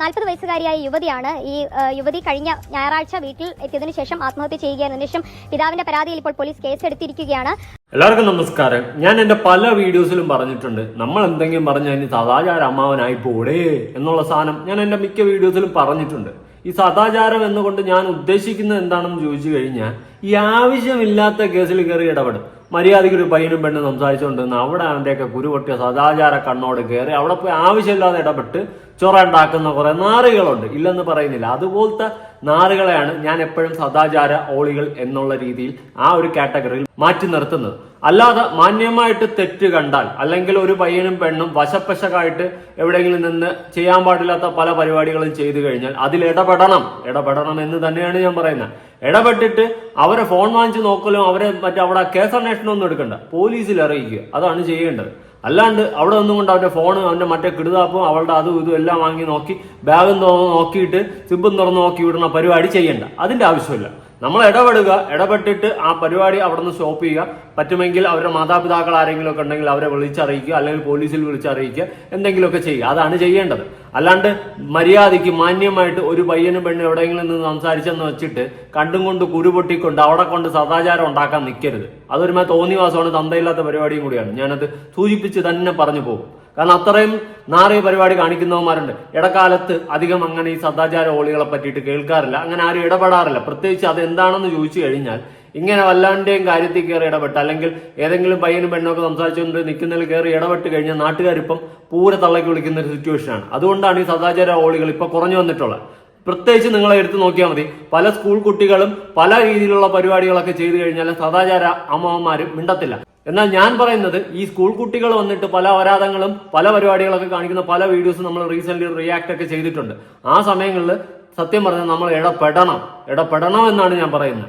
നാൽപ്പത് വയസ്സുകാരിയായ യുവതിയാണ് ഈ യുവതി കഴിഞ്ഞ ഞായറാഴ്ച വീട്ടിൽ എത്തിയതിനു ശേഷം ആത്മഹത്യ ചെയ്യുകയാണ്. ശേഷം പിതാവിന്റെ പരാതിയിൽ ഇപ്പോൾ പോലീസ് കേസെടുത്തിരിക്കുകയാണ്. എല്ലാവർക്കും നമസ്കാരം. ഞാൻ എന്റെ പല വീഡിയോസിലും പറഞ്ഞിട്ടുണ്ട്. നമ്മൾ എന്തെങ്കിലും പറഞ്ഞു അതിന് സദാചാര അമ്മാവനായി പോടേ എന്നുള്ള സാധനം ഞാൻ എന്റെ മിക്ക വീഡിയോസിലും പറഞ്ഞിട്ടുണ്ട്. ഈ സദാചാരം എന്നുകൊണ്ട് ഞാൻ ഉദ്ദേശിക്കുന്നത് എന്താണെന്ന് ചോദിച്ചു കഴിഞ്ഞാൽ ഈ ആവശ്യമില്ലാത്ത കേസിൽ കയറി ഇടപെടും. മര്യാദയ്ക്ക് ഒരു പയ്യനും പെണ്ണും സംസാരിച്ചുകൊണ്ടിരുന്ന അവിടെ അവന്റെയൊക്കെ കുരുപൊട്ടിയ സദാചാര കണ്ണോട് കയറി അവിടെ പോയി ആവശ്യമില്ലാതെ ഇടപെട്ട് ചൊറ ഉണ്ടാക്കുന്ന കുറെ നാറുകളുണ്ട്. ഇല്ലെന്ന് പറയുന്നില്ല. അതുപോലത്തെ നാറുകളെയാണ് ഞാൻ എപ്പോഴും സദാചാര ഓളികൾ എന്നുള്ള രീതിയിൽ ആ ഒരു കാറ്റഗറിയിൽ മാറ്റി നിർത്തുന്നത്. അല്ലാതെ മാന്യമായിട്ട് തെറ്റ് കണ്ടാൽ അല്ലെങ്കിൽ ഒരു പയ്യനും പെണ്ണും വശപ്പശകായിട്ട് എവിടെയെങ്കിലും നിന്ന് ചെയ്യാൻ പാടില്ലാത്ത പല പരിപാടികളും ചെയ്തു കഴിഞ്ഞാൽ അതിൽ ഇടപെടണം. ഇടപെടണം എന്ന് തന്നെയാണ് ഞാൻ പറയുന്നത്. ഇടപെട്ടിട്ട് അവരെ ഫോൺ വാങ്ങിച്ച് നോക്കലും അവരെ മറ്റേ അവിടെ കേസ് അന്വേഷണം ഒന്നും എടുക്കണ്ട. പോലീസിൽ അറിയിക്കുക. അതാണ് ചെയ്യേണ്ടത്. അല്ലാണ്ട് അവിടെ ഒന്നും കൊണ്ട് അവന്റെ ഫോൺ അവന്റെ മറ്റേ കിടുതാപ്പും അവളുടെ അതും ഇതും എല്ലാം വാങ്ങി നോക്കി ബാഗും തുറന്ന് നോക്കിയിട്ട് സിബും തുറന്ന് നോക്കി വിടുന്ന പരിപാടി ചെയ്യണ്ട. അതിന്റെ ആവശ്യമില്ല. നമ്മൾ ഇടപെടുക ഇടപെട്ടിട്ട് ആ പരിപാടി അവിടെ നിന്ന് സ്റ്റോപ്പ് ചെയ്യുക. പറ്റുമെങ്കിൽ അവരുടെ മാതാപിതാക്കൾ ആരെങ്കിലും ഒക്കെ ഉണ്ടെങ്കിൽ അവരെ വിളിച്ചറിയിക്കുക അല്ലെങ്കിൽ പോലീസിൽ വിളിച്ചറിയിക്കുക എന്തെങ്കിലുമൊക്കെ ചെയ്യുക. അതാണ് ചെയ്യേണ്ടത്. അല്ലാണ്ട് മര്യാദയ്ക്ക് മാന്യമായിട്ട് ഒരു പയ്യനും പെണ്ണും എവിടെയെങ്കിലും നിന്ന് സംസാരിച്ചെന്ന് വെച്ചിട്ട് കണ്ടും കൊണ്ട് കുരുപൊട്ടിക്കൊണ്ട് അവിടെ കൊണ്ട് സദാചാരം ഉണ്ടാക്കാൻ നിൽക്കരുത് അതൊരുമേ തോന്നിവാസമാണ് തന്തയില്ലാത്ത പരിപാടിയും കൂടിയാണ്. ഞാനത് സൂചിപ്പിച്ച് തന്നെ പറഞ്ഞു പോകും. കാരണം അത്രയും നാറിയ പരിപാടി കാണിക്കുന്നവന്മാരുണ്ട്. ഇടക്കാലത്ത് അധികം അങ്ങനെ ഈ സദാചാര ഓളികളെ പറ്റിയിട്ട് കേൾക്കാറില്ല. അങ്ങനെ ആരും ഇടപെടാറില്ല. പ്രത്യേകിച്ച് അത് എന്താണെന്ന് ചോദിച്ചു കഴിഞ്ഞാൽ ഇങ്ങനെ വല്ലാണ്ടേയും കാര്യത്തിൽ കയറി ഇടപെട്ട് അല്ലെങ്കിൽ ഏതെങ്കിലും പയ്യനും പെണ്ണൊക്കെ സംസാരിച്ചുകൊണ്ട് നിൽക്കുന്നതിൽ കയറി ഇടപെട്ട് കഴിഞ്ഞാൽ നാട്ടുകാരിപ്പം പൂരെ തള്ളക്ക് വിളിക്കുന്ന ഒരു സിറ്റുവേഷനാണ് അതുകൊണ്ടാണ് ഈ സദാചാര ഓളികൾ ഇപ്പൊ കുറഞ്ഞു വന്നിട്ടുള്ളത്. പ്രത്യേകിച്ച് നിങ്ങളെ എടുത്ത് നോക്കിയാൽ മതി. പല സ്കൂൾ കുട്ടികളും പല രീതിയിലുള്ള പരിപാടികളൊക്കെ ചെയ്തു കഴിഞ്ഞാൽ സദാചാര അമ്മമാരും മിണ്ടത്തില്ല. എന്നാൽ ഞാൻ പറയുന്നത് ഈ സ്കൂൾ കുട്ടികൾ വന്നിട്ട് പല അപരാധങ്ങളും പല പരിപാടികളൊക്കെ കാണിക്കുന്ന പല വീഡിയോസും നമ്മൾ റീസെന്റ് റിയാക്ട് ഒക്കെ ചെയ്തിട്ടുണ്ട്. ആ സമയങ്ങളിൽ സത്യം പറഞ്ഞാൽ നമ്മൾ ഇടപെടണം ഇടപെടണം എന്നാണ് ഞാൻ പറയുന്നത്.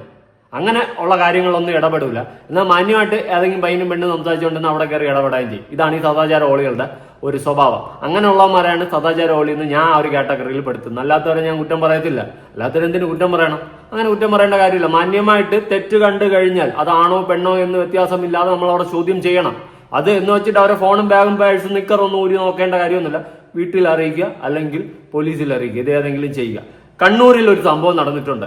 അങ്ങനെ ഉള്ള കാര്യങ്ങളൊന്നും ഇടപെടില്ല എന്നാൽ മാന്യമായിട്ട് ഏതെങ്കിലും പയ്യനും പെണ്ണും സംസാരിച്ചുകൊണ്ടെന്ന് അവിടെ കയറി ഇടപെടുകയും ചെയ്യും. ഇതാണ് ഈ സദാചാര ഓളികളുടെ ഒരു സ്വഭാവം. അങ്ങനെയുള്ളവന്മാരാണ് സദാചാര ഓളി എന്ന് ഞാൻ ആ ഒരു കാറ്റഗറിയിൽ പെടുത്തുന്നത്. അല്ലാത്തവരെ ഞാൻ കുറ്റം പറയത്തില്ല. അല്ലാത്തവരെന്തിനു കുറ്റം പറയണം? അങ്ങനെ കുറ്റം പറയേണ്ട കാര്യമില്ല. മാന്യമായിട്ട് തെറ്റ് കണ്ടു കഴിഞ്ഞാൽ അതാണോ പെണ്ണോ എന്ന് വ്യത്യാസമില്ലാതെ നമ്മൾ അവിടെ ചോദ്യം ചെയ്യണം. അത് എന്ന് വെച്ചിട്ട് അവരെ ഫോണും ബാഗും പേഴ്സും നിക്കറൊന്നും ഊരി നോക്കേണ്ട കാര്യമൊന്നുമില്ല. വീട്ടിൽ അറിയിക്കുക അല്ലെങ്കിൽ പോലീസിൽ അറിയിക്കുക. ഇത് ഏതെങ്കിലും ചെയ്യുക. കണ്ണൂരിൽ ഒരു സംഭവം നടന്നിട്ടുണ്ട്.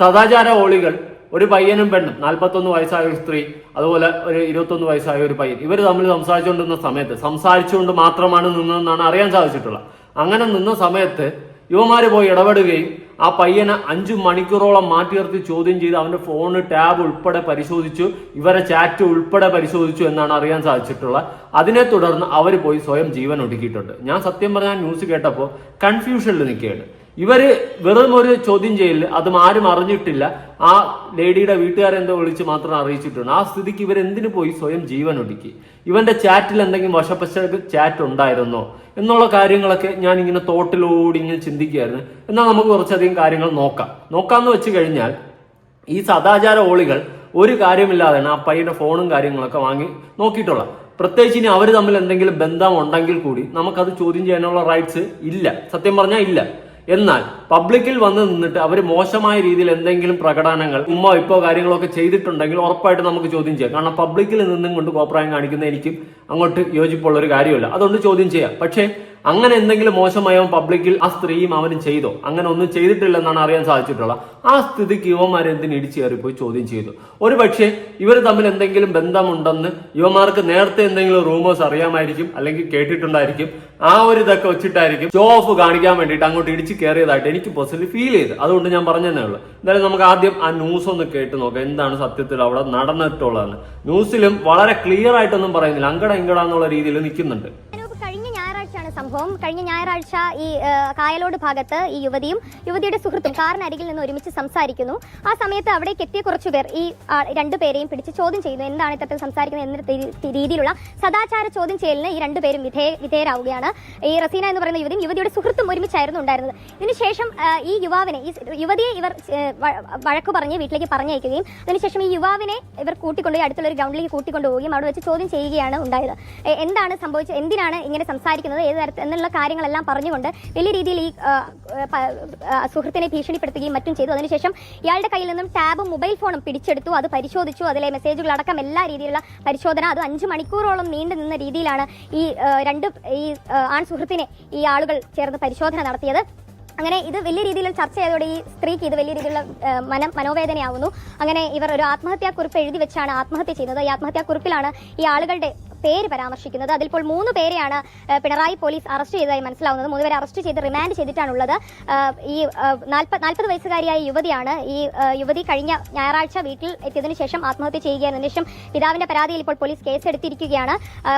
സദാചാര ഓളികൾ ഒരു പയ്യനും പെണ്ണും നാൽപ്പത്തൊന്ന് വയസ്സായ ഒരു സ്ത്രീ അതുപോലെ ഒരു ഇരുപത്തൊന്ന് വയസ്സായ ഒരു പയ്യൻ. ഇവർ തമ്മിൽ സംസാരിച്ചുകൊണ്ടിരുന്ന സമയത്ത് സംസാരിച്ചുകൊണ്ട് മാത്രമാണ് നിന്നതെന്നാണ് അറിയാൻ സാധിച്ചിട്ടുള്ളത്. അങ്ങനെ നിന്ന സമയത്ത് യുവമാർ പോയി ഇടപെടുകയും ആ പയ്യനെ അഞ്ചു മണിക്കൂറോളം മാറ്റി നിർത്തി ചോദ്യം ചെയ്ത് അവന്റെ ഫോൺ ടാബ് ഉൾപ്പെടെ പരിശോധിച്ചു ഇവരെ ചാറ്റ് ഉൾപ്പെടെ പരിശോധിച്ചു എന്നാണ് അറിയാൻ സാധിച്ചിട്ടുള്ളത്. അതിനെ തുടർന്ന് അവർ പോയി സ്വയം ജീവൻ ഒടുക്കിയിട്ടുണ്ട്. ഞാൻ സത്യം പറഞ്ഞാൽ ന്യൂസ് കേട്ടപ്പോൾ കൺഫ്യൂഷനിൽ നിൽക്കുകയാണ്. ഇവർ വെറും ഒരു ചോദ്യം ചെയ്യൽ അതും ആരും അറിഞ്ഞിട്ടില്ല. ആ ലേഡിയുടെ വീട്ടുകാരെന്തോ വിളിച്ച് മാത്രം അറിയിച്ചിട്ടുണ്ട്. ആ സ്ഥിതിക്ക് ഇവർ എന്തിനു പോയി സ്വയം ജീവൻ ഒടുക്കി ഇവന്റെ ചാറ്റിൽ എന്തെങ്കിലും വശപ്പശ ചാറ്റ് ഉണ്ടായിരുന്നോ? എന്നുള്ള കാര്യങ്ങളൊക്കെ ഞാൻ ഇങ്ങനെ തോട്ടിലോടി ഇങ്ങനെ ചിന്തിക്കുകയായിരുന്നു. എന്നാൽ നമുക്ക് കുറച്ചധികം കാര്യങ്ങൾ നോക്കാം. നോക്കാന്ന് വെച്ച് കഴിഞ്ഞാൽ ഈ സദാചാര ഓളികൾ ഒരു കാര്യമില്ലാതെയാണ് ആ പയ്യന്റെ ഫോണും കാര്യങ്ങളൊക്കെ വാങ്ങി നോക്കിയിട്ടുള്ള പ്രത്യേകിച്ച് ഇനി അവർ തമ്മിൽ എന്തെങ്കിലും ബന്ധം ഉണ്ടെങ്കിൽ കൂടി നമുക്കത് ചോദ്യം ചെയ്യാനുള്ള റൈറ്റ്സ് ഇല്ല. സത്യം പറഞ്ഞാൽ ഇല്ല. എന്നാൽ പബ്ലിക്കിൽ വന്ന് നിന്നിട്ട് അവർ മോശമായ രീതിയിൽ എന്തെങ്കിലും പ്രകടനങ്ങൾ ഉമ്മ ഇപ്പോ കാര്യങ്ങളൊക്കെ ചെയ്തിട്ടുണ്ടെങ്കിൽ ഉറപ്പായിട്ട് നമുക്ക് ചോദ്യം ചെയ്യാം. കാരണം പബ്ലിക്കിൽ നിന്നും കൊണ്ട് കോപ്രായം കാണിക്കുന്ന എനിക്കും അങ്ങോട്ട് യോജിപ്പുള്ള ഒരു കാര്യമല്ല. അതുകൊണ്ട് ചോദ്യം ചെയ്യാം. പക്ഷേ അങ്ങനെ എന്തെങ്കിലും മോശമായവൻ പബ്ലിക്കിൽ ആ സ്ത്രീയും അവനും ചെയ്തോ? അങ്ങനെ ഒന്നും ചെയ്തിട്ടില്ലെന്നാണ് അറിയാൻ സാധിച്ചിട്ടുള്ളത്. ആ സ്ഥിതിക്ക് യുവമാരെ എന്തിന് ഇടിച്ചു പോയി ചോദ്യം ചെയ്തു. ഒരു പക്ഷേ ഇവർ തമ്മിൽ എന്തെങ്കിലും ബന്ധമുണ്ടെന്ന് യുവമാർക്ക് നേരത്തെ എന്തെങ്കിലും റൂമേഴ്സ് അറിയാമായിരിക്കും അല്ലെങ്കിൽ കേട്ടിട്ടുണ്ടായിരിക്കും. ആ ഒരു ഇതൊക്കെ വെച്ചിട്ടായിരിക്കും ഷോ ഓഫ് കാണിക്കാൻ വേണ്ടിയിട്ട് അങ്ങോട്ട് ഇടിച്ചു കയറിയതായിട്ട് എനിക്ക് പേഴ്സണലി ഫീൽ ചെയ്ത് അതുകൊണ്ട് ഞാൻ പറഞ്ഞതേ ഉള്ളൂ. എന്തായാലും നമുക്ക് ആദ്യം ആ ന്യൂസ് ഒന്ന് കേട്ട് നോക്കാം. എന്താണ് സത്യത്തിൽ അവിടെ നടന്നിട്ടുള്ളതെന്ന്. ന്യൂസിലും വളരെ ക്ലിയർ ആയിട്ടൊന്നും പറയുന്നില്ല. അങ്കട ഇങ്കട എന്നുള്ള രീതിയിൽ നിൽക്കുന്നുണ്ട്. ഞായറാഴ്ചയാണ് സംഭവം. കഴിഞ്ഞ ഞായറാഴ്ച ഈ കായലോട് ഭാഗത്ത് ഈ യുവതിയും യുവതിയുടെ സുഹൃത്തും കാറിനരികിൽ നിന്ന് ഒരുമിച്ച് സംസാരിക്കുന്നു. ആ സമയത്ത് അവിടേക്ക് എത്തിയ കുറച്ചു പേർ ഈ രണ്ടു രണ്ടുപേരെയും പിടിച്ച് ചോദ്യം ചെയ്യുന്നു. എന്താണ് ഇത്തരത്തിൽ സംസാരിക്കുന്നത് എന്ന രീതിയിലുള്ള സദാചാര ചോദ്യം ചെയ്യലിന് ഈ രണ്ടുപേരും വിധേയ വിധേയരാവുകയാണ്. ഈ റസീന എന്ന് പറയുന്ന യുവതിയും യുവതിയുടെ സുഹൃത്തും ഒരുമിച്ചായിരുന്നു ഉണ്ടായിരുന്നത്. ഇതിനുശേഷം ഈ യുവാവിനെ ഈ യുവതിയെ ഇവർ വഴക്ക് പറഞ്ഞ് വീട്ടിലേക്ക് പറഞ്ഞയക്കുകയും അതിനുശേഷം ഈ യുവാവിനെ ഇവർ കൂട്ടിക്കൊണ്ടുപോയി അടുത്തുള്ള ഒരു ഗ്രൗണ്ടിലേക്ക് കൂട്ടിക്കൊണ്ടുപോവുകയും അവിടെ വെച്ച് ചോദ്യം ചെയ്യുകയാണ് ഉണ്ടായത്. എന്താണ് സംഭവിച്ചത് എന്തിനാണ് ഇങ്ങനെ സംസാരിക്കുന്നത് ഏത് തരത്തിൽ എന്നുള്ള കാര്യങ്ങളെല്ലാം പറഞ്ഞുകൊണ്ട് വലിയ രീതിയിൽ ഈ സുഹൃത്തിനെ ഭീഷണിപ്പെടുത്തുകയും മറ്റും ചെയ്തു. അതിനുശേഷം ഇയാളുടെ കയ്യിൽ നിന്നും ടാബും മൊബൈൽ ഫോണും പിടിച്ചെടുത്തു. അത് പരിശോധിച്ചു. അതിലെ മെസ്സേജുകൾ അടക്കം എല്ലാ രീതിയിലുള്ള പരിശോധന. അത് അഞ്ച് മണിക്കൂറോളം നീണ്ടു നിന്ന രീതിയിലാണ് ഈ രണ്ട് ഈ ആൺ സുഹൃത്തിനെ ഈ ആളുകൾ ചേർന്ന് പരിശോധന നടത്തിയത്. അങ്ങനെ ഇത് വലിയ രീതിയിൽ ചർച്ച ചെയ്തതോടെ ഈ സ്ത്രീക്ക് ഇത് വലിയ രീതിയിലുള്ള മന മനം മനോവേദനയാവുന്നു. അങ്ങനെ ഇവർ ഒരു ആത്മഹത്യാക്കുറിപ്പ് എഴുതി വെച്ചാണ് ആത്മഹത്യ ചെയ്യുന്നത്. ഈ ആത്മഹത്യാക്കുറിപ്പിലാണ് ഈ ആളുകളുടെ പേര് പരാമർശിക്കുന്നത്. അതിലിപ്പോൾ മൂന്ന് പേരെയാണ് പിണറായി പോലീസ് അറസ്റ്റ് ചെയ്തതായി മനസ്സിലാവുന്നത്. മൂന്ന് പേരെ അറസ്റ്റ് ചെയ്ത് റിമാൻഡ് ചെയ്തിട്ടാണുള്ളത്. ഈ നാൽപ്പത് നാൽപ്പത് വയസ്സുകാരിയായ യുവതിയാണ്. ഈ യുവതി കഴിഞ്ഞ ഞായറാഴ്ച വീട്ടിൽ എത്തിയതിനു ശേഷം ആത്മഹത്യ ചെയ്യുകയായിരുന്നു. ശേഷം പിതാവിന്റെ പരാതിയിൽ ഇപ്പോൾ പോലീസ് കേസെടുത്തിരിക്കുകയാണ്.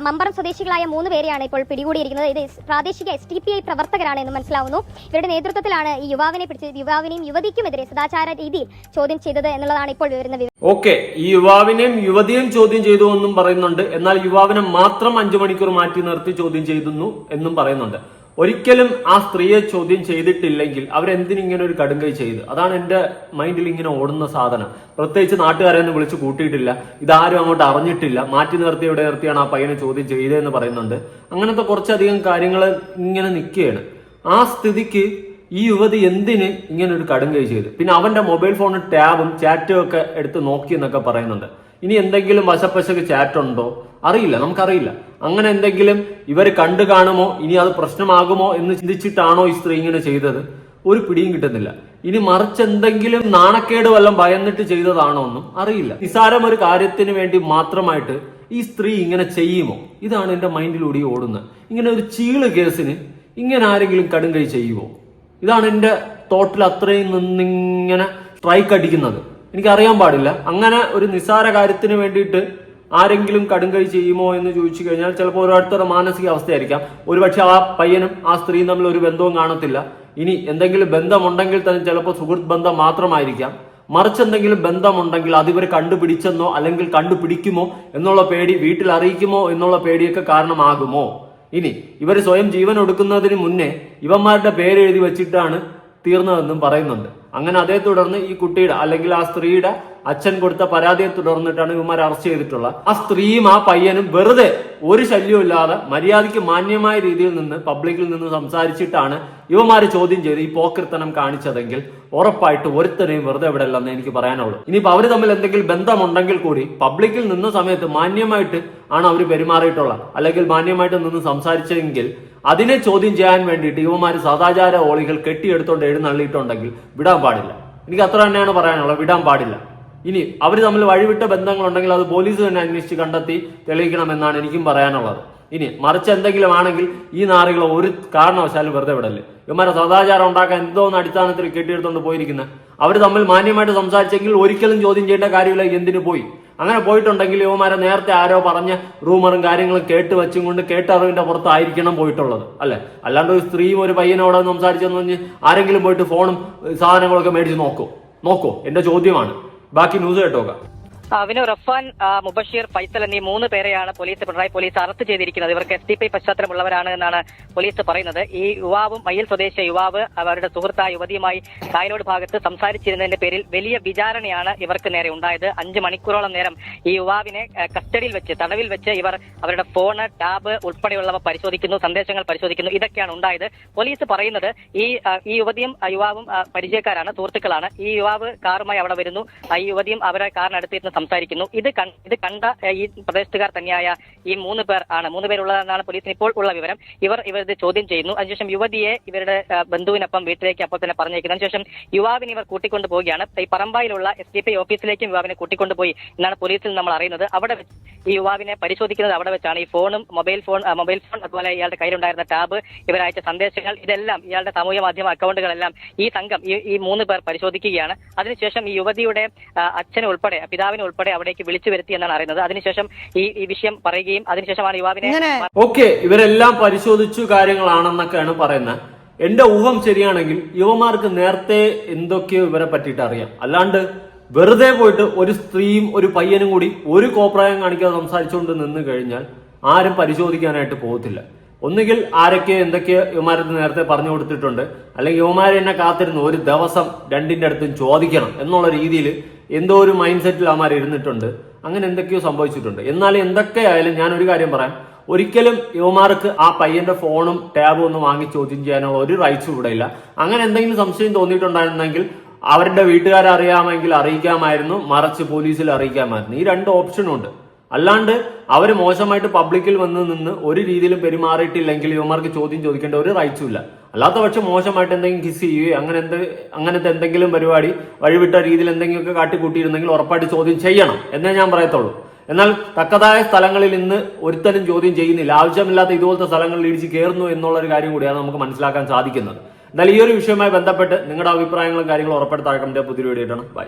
മമ്പറം സ്വദേശികളായ മൂന്ന് പേരെയാണ് ഇപ്പോൾ പിടികൂടിയിരിക്കുന്നത്. ഇത് പ്രാദേശിക എസ് ടി പി ഐ പ്രവർത്തകരാണ് എന്ന് മനസ്സിലാവുന്നു. ഇവരുടെ നേതൃത്വത്തിലാണ് ഈ യുവാവിനെ പിടിച്ച് യുവാവിനെയും യുവതിക്കുമെതിരെ സദാചാര രീതിയിൽ ചോദ്യം ചെയ്തത് എന്നുള്ളതാണ് ഇപ്പോൾ വരുന്ന ഓക്കെ ഈ യുവാവിനെയും യുവതിയും ചോദ്യം ചെയ്തു എന്നും പറയുന്നുണ്ട്. എന്നാൽ യുവാവിനെ മാത്രം അഞ്ചു മണിക്കൂർ മാറ്റി നിർത്തി ചോദ്യം ചെയ്തുന്നു എന്നും പറയുന്നുണ്ട്. ഒരിക്കലും ആ സ്ത്രീയെ ചോദ്യം ചെയ്തിട്ടില്ലെങ്കിൽ അവരെന്തിനിങ്ങനെ ഒരു കടുങ്കൈ ചെയ്ത്? അതാണ് എന്റെ മൈൻഡിൽ ഇങ്ങനെ ഓടുന്ന സാധനം. പ്രത്യേകിച്ച് നാട്ടുകാരെ ഒന്നും വിളിച്ച് കൂട്ടിയിട്ടില്ല. ഇതാരും അങ്ങോട്ട് അറിഞ്ഞിട്ടില്ല. മാറ്റി നിർത്തി എവിടെ നിർത്തിയാണ് ആ പയ്യനെ ചോദ്യം ചെയ്തതെന്ന് പറയുന്നുണ്ട്. അങ്ങനത്തെ കുറച്ചധികം കാര്യങ്ങൾ ഇങ്ങനെ നിൽക്കുകയാണ്. ആ സ്ഥിതിക്ക് ഈ യുവതി എന്തിന് ഇങ്ങനെ ഒരു കടുങ്കൈ ചെയ്തു? പിന്നെ അവന്റെ മൊബൈൽ ഫോണും ടാബും ചാറ്റും ഒക്കെ എടുത്ത് നോക്കി എന്നൊക്കെ പറയുന്നുണ്ട്. ഇനി എന്തെങ്കിലും വശപ്പശക്ക് ചാറ്റ് ഉണ്ടോ അറിയില്ല നമുക്കറിയില്ല. അങ്ങനെ എന്തെങ്കിലും ഇവർ കണ്ടു കാണുമോ? ഇനി അത് പ്രശ്നമാകുമോ എന്ന് ചിന്തിച്ചിട്ടാണോ ഈ സ്ത്രീ ഇങ്ങനെ ചെയ്തത്? ഒരു പിടിയും കിട്ടുന്നില്ല. ഇനി മറിച്ച് എന്തെങ്കിലും നാണക്കേട് വല്ലം ഭയന്നിട്ട് ചെയ്തതാണോ എന്നും അറിയില്ല. നിസാരം ഒരു കാര്യത്തിന് വേണ്ടി മാത്രമായിട്ട് ഈ സ്ത്രീ ഇങ്ങനെ ചെയ്യുമോ? ഇതാണ് എന്റെ മൈൻഡിലൂടെ ഓടുന്നത്. ഇങ്ങനെ ഒരു ചീൾ കേസിന് ഇങ്ങനെ ആരെങ്കിലും കടുങ്കൈ ചെയ്യുമോ ഇതാണ് എന്റെ തോട്ടിൽ അത്രയും നിന്നിങ്ങനെ സ്ട്രൈക്ക് അടിക്കുന്നത്. എനിക്കറിയാൻ പാടില്ല. അങ്ങനെ ഒരു നിസ്സാര കാര്യത്തിന് വേണ്ടിയിട്ട് ആരെങ്കിലും കടുങ്കൈ ചെയ്യുമോ എന്ന് ചോദിച്ചു കഴിഞ്ഞാൽ ചിലപ്പോൾ ഓരോരുത്തരുടെ മാനസിക അവസ്ഥയായിരിക്കാം ഒരുപക്ഷെ ആ പയ്യനും ആ സ്ത്രീയും തമ്മിൽ ഒരു ബന്ധവും കാണത്തില്ല. ഇനി എന്തെങ്കിലും ബന്ധമുണ്ടെങ്കിൽ തന്നെ ചിലപ്പോൾ സുഹൃത്ത് ബന്ധം മാത്രമായിരിക്കാം. മറിച്ച് എന്തെങ്കിലും ബന്ധമുണ്ടെങ്കിൽ അതിവർ കണ്ടുപിടിച്ചെന്നോ അല്ലെങ്കിൽ കണ്ടുപിടിക്കുമോ എന്നുള്ള പേടി വീട്ടിൽ അറിയിക്കുമോ എന്നുള്ള പേടിയൊക്കെ കാരണമാകുമോ? ഇനി ഇവർ സ്വയം ജീവൻ ഒടുക്കുന്നതിന് മുന്നേ ഇവന്മാരുടെ പേര് എഴുതി വെച്ചിട്ടാണ് തീർന്നതെന്നും പറയുന്നുണ്ട്. അങ്ങനെ അതേ തുടർന്ന് ഈ കുട്ടിയുടെ അല്ലെങ്കിൽ ആ സ്ത്രീയുടെ അച്ഛൻ കൊടുത്ത പരാതിയെ തുടർന്നിട്ടാണ് ഇവന്മാർ അറസ്റ്റ് ചെയ്തിട്ടുള്ളത്. ആ സ്ത്രീയും ആ പയ്യനും വെറുതെ ഒരു ശല്യവും ഇല്ലാതെ മര്യാദയ്ക്ക് മാന്യമായ രീതിയിൽ നിന്ന് പബ്ലിക്കിൽ നിന്ന് സംസാരിച്ചിട്ടാണ് ഇവന്മാര് ചോദ്യം ചെയ്ത് ഈ പോക്കൃത്തനം കാണിച്ചതെങ്കിൽ ഉറപ്പായിട്ട് ഒരുത്തനെയും വെറുതെ ഇവിടെ അല്ലെന്ന് എനിക്ക് പറയാനുള്ളൂ. ഇനിയിപ്പോ അവർ തമ്മിൽ എന്തെങ്കിലും ബന്ധമുണ്ടെങ്കിൽ കൂടി പബ്ലിക്കിൽ നിന്ന സമയത്ത് മാന്യമായിട്ട് ആണ് അവർ പെരുമാറിയിട്ടുള്ള അല്ലെങ്കിൽ മാന്യമായിട്ട് നിന്ന് സംസാരിച്ചെങ്കിൽ അതിനെ ചോദ്യം ചെയ്യാൻ വേണ്ടിയിട്ട് ഇവന്മാർ സദാചാര ഓളികൾ കെട്ടിയെടുത്തോണ്ട് എഴുന്നള്ളിയിട്ടുണ്ടെങ്കിൽ വിടാൻ പാടില്ല. എനിക്ക് അത്ര തന്നെയാണ് പറയാനുള്ളത്. വിടാൻ പാടില്ല. ഇനി അവർ തമ്മിൽ വഴിവിട്ട ബന്ധങ്ങളുണ്ടെങ്കിൽ അത് പോലീസ് തന്നെ അന്വേഷിച്ച് കണ്ടെത്തി തെളിയിക്കണമെന്നാണ് എനിക്കും പറയാനുള്ളത്. ഇനി മറിച്ച് എന്തെങ്കിലും ആണെങ്കിൽ ഈ നാറികൾ ഒരു കാരണവശാലും വെറുതെ വിടല്ലേ? ഇവന്മാരെ സദാചാരം ഉണ്ടാക്കാൻ എന്തോന്ന് അടിസ്ഥാനത്തിൽ കെട്ടിയെടുത്തോണ്ട് പോയിരിക്കുന്നത് അവർ തമ്മിൽ മാന്യമായിട്ട് സംസാരിച്ചെങ്കിൽ ഒരിക്കലും ചോദ്യം ചെയ്യേണ്ട കാര്യമില്ല എന്തിനു പോയി? അങ്ങനെ പോയിട്ടുണ്ടെങ്കിൽ ഇവന്മാരെ നേരത്തെ ആരോ പറഞ്ഞ റൂമറും കാര്യങ്ങളും കേട്ട് വെച്ചും കൊണ്ട് കേട്ടറിവിന്റെ പുറത്തായിരിക്കണം പോയിട്ടുള്ളത് അല്ലെ? അല്ലാണ്ട് ഒരു സ്ത്രീയും ഒരു പയ്യനോട് സംസാരിച്ചെന്ന് പറഞ്ഞ് ആരെങ്കിലും പോയിട്ട് ഫോണും സാധനങ്ങളൊക്കെ മേടിച്ച് നോക്കോ. നോക്കോ എന്റെ ചോദ്യമാണ്. ബാക്കി ന്യൂസ് കേട്ടോക്കാം ആ, വിനു റഫാൻ മുബഷീർ ഫൈസൽ എന്നീ മൂന്ന് പേരെയാണ് പോലീസ് പിണറായി പോലീസ് അറസ്റ്റ് ചെയ്തിരിക്കുന്നത്. ഇവർക്ക് എസ് ഡി പി പശ്ചാത്തലമുള്ളവരാണ് എന്നാണ് പോലീസ് പറയുന്നത്. ഈ യുവാവും മയ്യൽ സ്വദേശി യുവാവ് അവരുടെ സുഹൃത്തായ യുവതിയുമായി കായലോട് ഭാഗത്ത് സംസാരിച്ചിരുന്നതിന്റെ പേരിൽ വലിയ വിചാരണയാണ് ഇവർക്ക് നേരെ ഉണ്ടായത്. അഞ്ച് മണിക്കൂറോളം നേരം ഈ യുവാവിനെ കസ്റ്റഡിയിൽ വെച്ച് തടവിൽ വെച്ച് ഇവർ അവരുടെ ഫോണ് ടാബ് ഉൾപ്പെടെയുള്ളവ പരിശോധിക്കുന്നു സന്ദേശങ്ങൾ പരിശോധിക്കുന്നു. ഇതൊക്കെയാണ് ഉണ്ടായത്. പോലീസ് പറയുന്നത് ഈ ഈ യുവതിയും യുവാവും പരിചയക്കാരാണ് സുഹൃത്തുക്കളാണ്. ഈ യുവാവ് കാറുമായി അവിടെ വരുന്നു. ഈ യുവതിയും അവരെ കാറിനടുത്തിരുന്ന് സംസാരിക്കുന്നു. ഇത് ഇത് കണ്ട ഈ പ്രദേശത്തുകാർ തന്നെയായ ഈ മൂന്ന് പേർ ആണ്. മൂന്ന് പേരുള്ളതെന്നാണ് പോലീസിന് ഇപ്പോൾ ഉള്ള വിവരം. ഇവർ ഇവർ ചോദ്യം ചെയ്യുന്നു. അതിനുശേഷം യുവതിയെ ഇവരുടെ ബന്ധുവിനൊപ്പം വീട്ടിലേക്ക് അപ്പോൾ തന്നെ പറഞ്ഞേക്കുന്നു. അതിനുശേഷം യുവാവിനെ ഇവർ കൂട്ടിക്കൊണ്ടു പോവുകയാണ്. ഈ പറമ്പായിലുള്ള എസ് ഡി പി ഓഫീസിലേക്കും യുവാവിനെ കൂട്ടിക്കൊണ്ടുപോയി എന്നാണ് പോലീസിൽ നമ്മൾ അറിയുന്നത്. അവിടെ ഈ യുവാവിനെ പരിശോധിക്കുന്നത് അവിടെ വെച്ചാണ്. ഈ ഫോണും മൊബൈൽ ഫോൺ മൊബൈൽ ഫോൺ അതുപോലെ ഇയാളുടെ കയ്യിലുണ്ടായിരുന്ന ടാബ് ഇവരയച്ച സന്ദേശങ്ങൾ ഇതെല്ലാം ഇയാളുടെ സാമൂഹ്യ മാധ്യമ അക്കൗണ്ടുകളെല്ലാം ഈ സംഘം ഈ മൂന്ന് പേർ പരിശോധിക്കുകയാണ്. അതിനുശേഷം ഈ യുവതിയുടെ അച്ഛനുൾപ്പെടെ പിതാവിനെ ഉൾപ്പെടെ അവിടേക്ക് വിളിച്ചു വരുത്തി എന്നാണ് അറിയുന്നത്. അതിനുശേഷം ഈ ഈ വിഷയം പറയുകയും അതിനുശേഷമാണ് യുവാവിനെ ഓക്കെ ഇവരെല്ലാം പരിശോധിച്ചു കാര്യങ്ങളാണെന്നൊക്കെയാണ് പറയുന്നത്. എന്റെ ഊഹം ശരിയാണെങ്കിൽ യുവമാർക്ക് നേരത്തെ എന്തൊക്കെയോ ഇവരെ പറ്റിയിട്ട് അറിയാം. അല്ലാണ്ട് വെറുതെ പോയിട്ട് ഒരു സ്ത്രീയും ഒരു പയ്യനും കൂടി ഒരു കോപ്രായം കാണിക്കാതെ സംസാരിച്ചുകൊണ്ട് നിന്ന് കഴിഞ്ഞാൽ ആരും പരിശോധിക്കാനായിട്ട് പോകത്തില്ല. ഒന്നുകിൽ ആരൊക്കെ എന്തൊക്കെയോ യുവമാരെ നേരത്തെ പറഞ്ഞു കൊടുത്തിട്ടുണ്ട്. അല്ലെങ്കിൽ യുവമാരെ എന്നെ കാത്തിരുന്നു ഒരു ദിവസം രണ്ടിന്റെ അടുത്തും ചോദിക്കണം എന്നുള്ള രീതിയിൽ എന്തോ ഒരു മൈൻഡ് സെറ്റിൽ അവന്മാർ ഇരുന്നിട്ടുണ്ട്. അങ്ങനെ എന്തൊക്കെയോ സംഭവിച്ചിട്ടുണ്ട്. എന്നാൽ എന്തൊക്കെയായാലും ഞാൻ ഒരു കാര്യം പറയാം. ഒരിക്കലും യുവമാർക്ക് ആ പയ്യന്റെ ഫോണും ടാബും ഒന്നും വാങ്ങി ചോദ്യം ചെയ്യാനുള്ള ഒരു റൈറ്റ്സും ഇവിടെ ഇല്ല. അങ്ങനെ എന്തെങ്കിലും സംശയം തോന്നിയിട്ടുണ്ടായിരുന്നെങ്കിൽ അവരുടെ വീട്ടുകാരെ അറിയാമെങ്കിൽ അറിയിക്കാമായിരുന്നു. മറച്ച് പോലീസിൽ അറിയിക്കാമായിരുന്നു. ഈ രണ്ട് ഓപ്ഷനും ഉണ്ട്. അല്ലാണ്ട് അവർ മോശമായിട്ട് പബ്ലിക്കിൽ വന്ന് നിന്ന് ഒരു രീതിയിലും പെരുമാറിയിട്ടില്ലെങ്കിൽ ഇവന്മാർക്ക് ചോദ്യം ചോദിക്കേണ്ട ഒരു റൈറ്റ്സും ഇല്ല. അല്ലാത്ത പക്ഷം മോശമായിട്ട് എന്തെങ്കിലും കിസ് ചെയ്യുകയോ അങ്ങനെ എന്ത് അങ്ങനത്തെ എന്തെങ്കിലും പരിപാടി വഴിവിട്ട രീതിയിൽ എന്തെങ്കിലുമൊക്കെ കാട്ടിക്കൂട്ടിയിരുന്നെങ്കിൽ ഉറപ്പായിട്ട് ചോദ്യം ചെയ്യണം എന്നേ ഞാൻ പറയത്തുള്ളൂ. എന്നാൽ തക്കതായ സ്ഥലങ്ങളിൽ ഇന്ന് ഒരുത്തനും ചോദ്യം ചെയ്യുന്നില്ല. ആവശ്യമില്ലാത്ത ഇതുപോലത്തെ സ്ഥലങ്ങളിൽ ഇടിച്ച് കയറുന്നു എന്നുള്ള ഒരു കാര്യം കൂടിയാണ് നമുക്ക് മനസ്സിലാക്കാൻ സാധിക്കുന്നത്. എന്നാൽ ഈ ഒരു വിഷയവുമായി ബന്ധപ്പെട്ട് നിങ്ങളുടെ അഭിപ്രായങ്ങളും കാര്യങ്ങളും ഉറപ്പെടുത്താൻ പുതിയ വീഡിയോ ഇടണം ബൈ